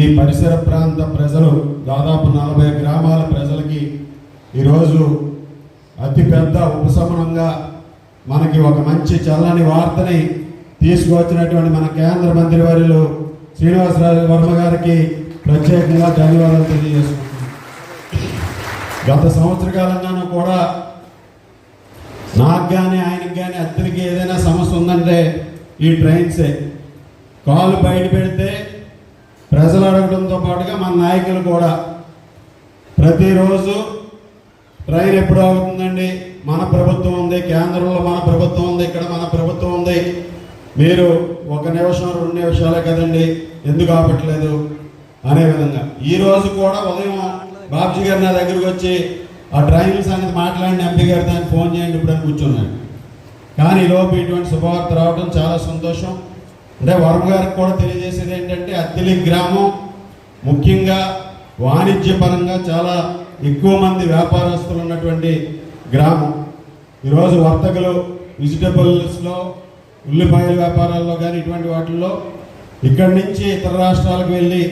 ఈ పరిసర ప్రాంత ప్రజలు దాదాపు నలభై గ్రామాల ప్రజలకి ఈరోజు అతిపెద్ద ఉపశమనంగా మనకి ఒక మంచి చల్లని వార్తని తీసుకువచ్చినటువంటి మన కేంద్ర మంత్రి వర్యులు శ్రీనివాసరాజు వర్మ గారికి ప్రత్యేకంగా ధన్యవాదాలు తెలియజేసుకుంటున్నాను. గత సంవత్సర కాలంగానూ కూడా నాకు కానీ ఆయనకి కానీ అత్తరికి ఏదైనా సమస్య ఉందంటే ఈ ట్రైన్సే. కాలు బయట పెడితే ప్రజలు అడగడంతో పాటుగా మన నాయకులు కూడా ప్రతిరోజు ట్రైన్ ఎప్పుడు అవుతుందండి మన ప్రభుత్వం ఉంది కేంద్రంలో మన ప్రభుత్వం ఉంది ఇక్కడ మన ప్రభుత్వం ఉంది. మీరు ఒక నిమిషం రెండు నిమిషాలే కదండి ఎందుకు ఆపట్లేదు? అనే విధంగా. ఈ రోజు కూడా ఉదయం బాబ్జీ గారు నా దగ్గరికి వచ్చి ఆ ట్రైన్ సంగతి మాట్లాడిన ఎంపీ గారు దానికి ఫోన్ చేయండి ఇప్పుడు అని కూర్చున్నాడు. కానీ లోపు ఇటువంటి శుభవార్త రావడం చాలా సంతోషం. అంటే వరం గారికి కూడా తెలియజేసేది ఏంటంటే అత్తిలి గ్రామం ముఖ్యంగా వాణిజ్యపరంగా చాలా ఎక్కువ మంది వ్యాపారస్తులు ఉన్నటువంటి గ్రామం. ఈరోజు వర్తకులు వెజిటబుల్స్లో ఉల్లిపాయల వ్యాపారాల్లో కానీ ఇటువంటి వాటిల్లో ఇక్కడి నుంచి ఇతర రాష్ట్రాలకు వెళ్ళి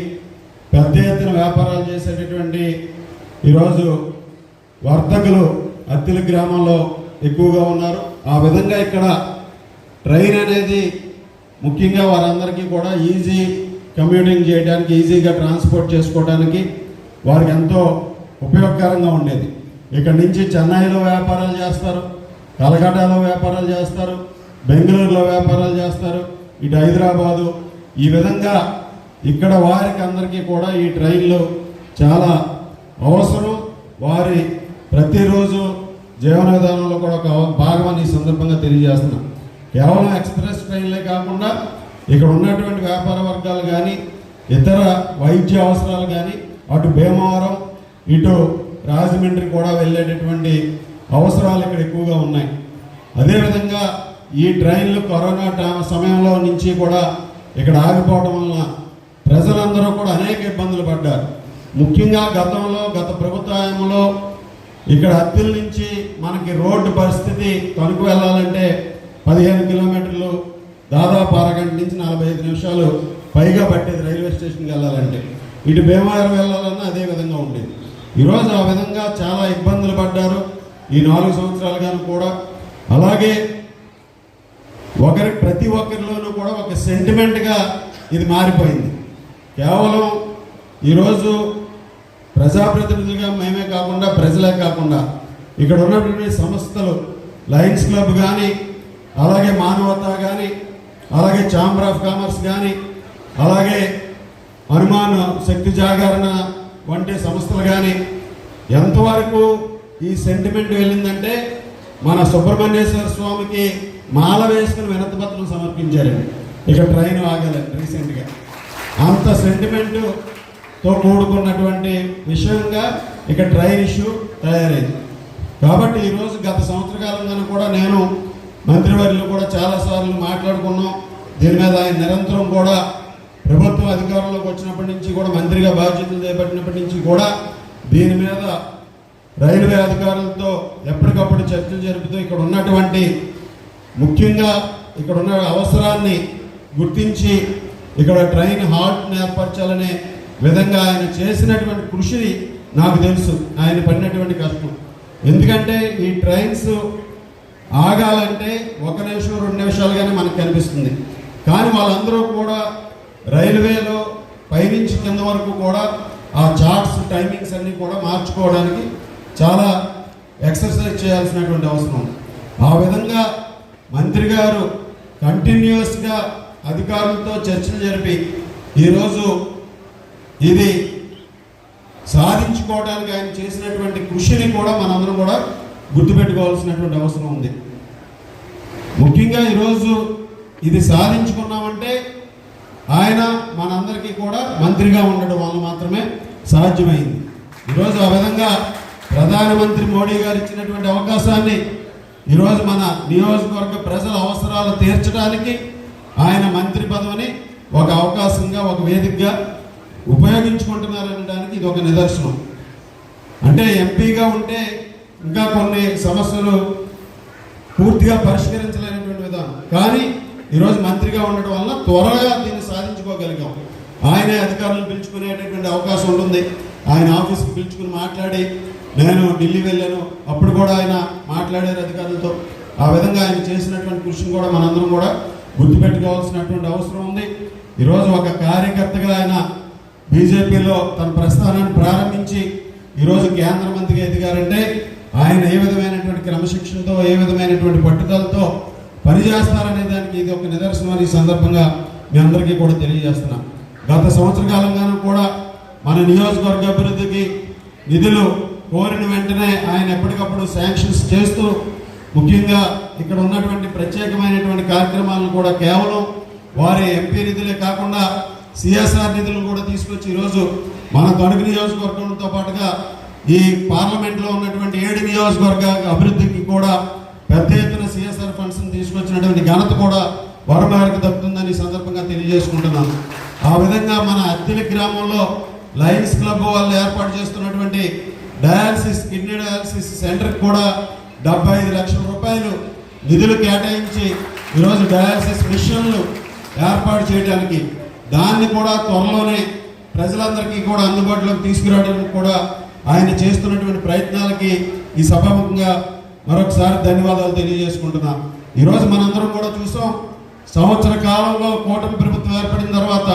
పెద్ద ఎత్తున వ్యాపారాలు చేసేటటువంటి ఈరోజు వర్తకులు అత్తిలి గ్రామంలో ఎక్కువగా ఉన్నారు. ఆ విధంగా ఇక్కడ ట్రైన్ అనేది ముఖ్యంగా వారందరికీ కూడా ఈజీ కమ్యూటింగ్ చేయడానికి ఈజీగా ట్రాన్స్పోర్ట్ చేసుకోవడానికి వారికి ఎంతో ఉపయోగకరంగా ఉండేది. ఇక్కడ నుంచి చెన్నైలో వ్యాపారాలు చేస్తారు కలకటాలో వ్యాపారాలు చేస్తారు బెంగళూరులో వ్యాపారాలు చేస్తారు ఇటు హైదరాబాదు. ఈ విధంగా ఇక్కడ వారికి అందరికీ కూడా ఈ ట్రైన్లు చాలా అవసరం. వారి ప్రతిరోజు జీవన విధానంలో కూడా ఒక భాగమని ఈ సందర్భంగా తెలియజేస్తున్నాం. కేవలం ఎక్స్ప్రెస్ ట్రైన్లే కాకుండా ఇక్కడ ఉన్నటువంటి వ్యాపార వర్గాలు కానీ ఇతర వైద్య అవసరాలు కానీ అటు భీమవరం ఇటు రాజమండ్రి కూడా వెళ్ళేటటువంటి అవసరాలు ఇక్కడ ఎక్కువగా ఉన్నాయి. అదేవిధంగా ఈ ట్రైన్లు కరోనా టా- సమయంలో నుంచి కూడా ఇక్కడ ఆగిపోవడం వలన ప్రజలందరూ కూడా అనేక ఇబ్బందులు పడ్డారు. ముఖ్యంగా గతంలో గత ప్రభుత్వంలో ఇక్కడ అత్తిల్ నుంచి మనకి రోడ్డు పరిస్థితి తణుకు వెళ్ళాలంటే పదిహేను కిలోమీటర్లు దాదాపు అరగంట నుంచి నలభై ఐదు నిమిషాలు పైగా పట్టేది రైల్వే స్టేషన్కి వెళ్ళాలంటే. ఇటు భీమవరం వెళ్ళాలన్నా అదే విధంగా ఉండేది. ఈరోజు ఆ విధంగా చాలా ఇబ్బందులు పడ్డారు. ఈ నాలుగు సంవత్సరాలుగాను కూడా. అలాగే ఒకరి ప్రతి ఒక్కరిలోనూ కూడా ఒక సెంటిమెంట్గా ఇది మారిపోయింది. కేవలం ఈరోజు ప్రజాప్రతినిధులుగా మేమే కాకుండా ప్రజలే కాకుండా ఇక్కడ ఉన్నటువంటి సంస్థలు లయన్స్ క్లబ్ కానీ అలాగే మానవత కానీ అలాగే ఛాంబర్ ఆఫ్ కామర్స్ కానీ అలాగే హనుమాన్ శక్తి జాగరణ వంటి సంస్థలు కానీ ఎంతవరకు ఈ సెంటిమెంట్ వెళ్ళిందంటే మన సుబ్రహ్మణ్యేశ్వర స్వామికి మాల వేసుకుని వినతి పత్రం సమర్పించారండి ఇక ట్రైన్ ఆగలేదు రీసెంట్గా అంత సెంటిమెంట్తో కూడుకున్నటువంటి విషయంగా ఇక ట్రైన్ ఇష్యూ తయారైంది. కాబట్టి ఈరోజు గత సంవత్సర కాలంలో కూడా నేను మంత్రివర్యులు కూడా చాలాసార్లు మాట్లాడుకున్నాం. దీని మీద ఆయన నిరంతరం కూడా ప్రభుత్వం అధికారంలోకి వచ్చినప్పటి నుంచి కూడా మంత్రిగా బాధ్యతలు చేపట్టినప్పటి నుంచి కూడా దీని మీద రైల్వే అధికారులతో ఎప్పటికప్పుడు చర్చలు జరుపుతూ ఇక్కడ ఉన్నటువంటి ముఖ్యంగా ఇక్కడ ఉన్న అవసరాన్ని గుర్తించి ఇక్కడ ట్రైన్ హాల్ట్ ఏర్పరచాలనే విధంగా ఆయన చేసినటువంటి కృషిని నాకు తెలుసు. ఆయన పడినటువంటి కష్టం. ఎందుకంటే ఈ ట్రైన్స్ ఆగాలంటే ఒక నిమిషం రెండు నిమిషాలుగానే మనకు కనిపిస్తుంది. కానీ వాళ్ళందరూ కూడా రైల్వేలో పైనుంచి కింద వరకు కూడా ఆ చార్ట్స్ టైమింగ్స్ అన్నీ కూడా మార్చుకోవడానికి చాలా ఎక్సర్సైజ్ చేయాల్సినటువంటి అవసరం ఆ విధంగా మంత్రి గారు కంటిన్యూస్గా అధికారులతో చర్చలు జరిపి ఈరోజు ఇది సాధించుకోవడానికి ఆయన చేసినటువంటి కృషిని కూడా మనందరం కూడా గుర్తుపెట్టుకోవాల్సినటువంటి అవసరం ఉంది. ముఖ్యంగా ఈరోజు ఇది సాధించుకున్నామంటే ఆయన మనందరికీ కూడా మంత్రిగా ఉండడం వల్ల మాత్రమే సాధ్యమైంది. ఈరోజు ఆ విధంగా ప్రధానమంత్రి మోడీ గారు ఇచ్చినటువంటి అవకాశాన్ని ఈరోజు మన నియోజకవర్గ ప్రజల అవసరాలు తీర్చడానికి ఆయన మంత్రి పదవిని ఒక అవకాశంగా ఒక వేదికగా ఉపయోగించుకుంటున్నారనడానికి ఇది ఒక నిదర్శనం. అంటే ఎంపీగా ఉంటే ఇంకా కొన్ని సమస్యలు పూర్తిగా పరిష్కరించలేనటువంటి విధానం. కానీ ఈరోజు మంత్రిగా ఉండడం వల్ల త్వరగా దీన్ని సాధించుకోగలిగాం. ఆయనే అధికారులను పిలుచుకునేటటువంటి అవకాశం ఉంటుంది. ఆయన ఆఫీస్కి పిలుచుకుని మాట్లాడి నేను ఢిల్లీ వెళ్ళాను. అప్పుడు కూడా ఆయన మాట్లాడారు అధికారులతో. ఆ విధంగా ఆయన చేసినటువంటి కృషిని కూడా మనందరం కూడా గుర్తుపెట్టుకోవాల్సినటువంటి అవసరం ఉంది. ఈరోజు ఒక కార్యకర్తగా ఆయన బీజేపీలో తన ప్రస్థానాన్ని ప్రారంభించి ఈరోజు కేంద్ర మంత్రిగా ఎదిగారంటే ఆయన ఏ విధమైనటువంటి క్రమశిక్షణతో ఏ విధమైనటువంటి పట్టుదలతో పనిచేస్తారనే దానికి ఇది ఒక నిదర్శనం అని ఈ సందర్భంగా మీ అందరికీ కూడా తెలియజేస్తున్నాం. గత సంవత్సర కాలంగానూ కూడా మన నియోజకవర్గ అభివృద్ధికి నిధులు కోరిన వెంటనే ఆయన ఎప్పటికప్పుడు శాంక్షన్స్ చేస్తూ ముఖ్యంగా ఇక్కడ ఉన్నటువంటి ప్రత్యేకమైనటువంటి కార్యక్రమాలను కూడా కేవలం వారి ఎంపీ నిధులే కాకుండా సిఎస్ఆర్ నిధులను కూడా తీసుకొచ్చి ఈరోజు మన తణుకు నియోజకవర్గంతో పాటుగా ఈ పార్లమెంట్లో ఉన్నటువంటి ఏడు నియోజకవర్గ అభివృద్ధికి కూడా పెద్ద ఎత్తున సిఎస్ఆర్ ఫండ్స్ తీసుకొచ్చినటువంటి ఘనత కూడా వరమారికి దక్కుతుందని సందర్భంగా తెలియజేసుకుంటున్నాను. ఆ విధంగా మన అత్తిలి గ్రామంలో లయన్స్ క్లబ్ వాళ్ళు ఏర్పాటు చేస్తున్నటువంటి డయాలసిస్ కిడ్నీ డయాలసిస్ సెంటర్కి కూడా డెబ్బై ఐదు లక్షల రూపాయలు నిధులు కేటాయించి ఈరోజు డయాలసిస్ మిషన్లు ఏర్పాటు చేయడానికి దాన్ని కూడా త్వరలోనే ప్రజలందరికీ కూడా అందుబాటులోకి తీసుకురావడానికి కూడా ఆయన చేస్తున్నటువంటి ప్రయత్నాలకి ఈ సభాముఖంగా మరొకసారి ధన్యవాదాలు తెలియజేసుకుంటున్నాం. ఈరోజు మనందరం కూడా చూసాం సంవత్సర కాలంలో కూటమి ప్రభుత్వం ఏర్పడిన తర్వాత